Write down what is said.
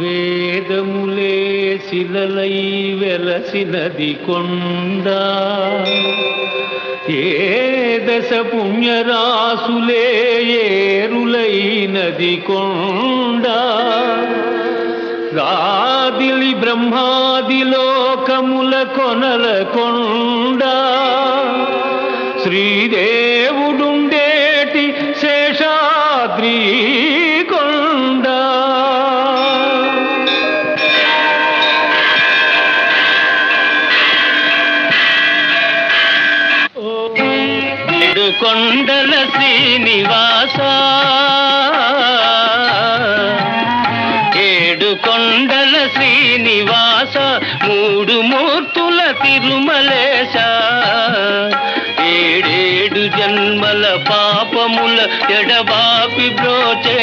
వేదములే శిలలై వెలసినది కొండ. ఏ దశ పుణ్యరాసులే ఏరులైనది కొండ. రాదిలి బ్రహ్మాది లోకముల కొనల కొండ. శ్రీదేవుడుండేటి శేషాద్రి కొండల శ్రీనివాస. ఏడు కొండల శ్రీనివాస మూడు మూర్తుల తిరుమలేశ. ఏడేడు జన్మల పాపముల ఎడబాపి బ్రోచే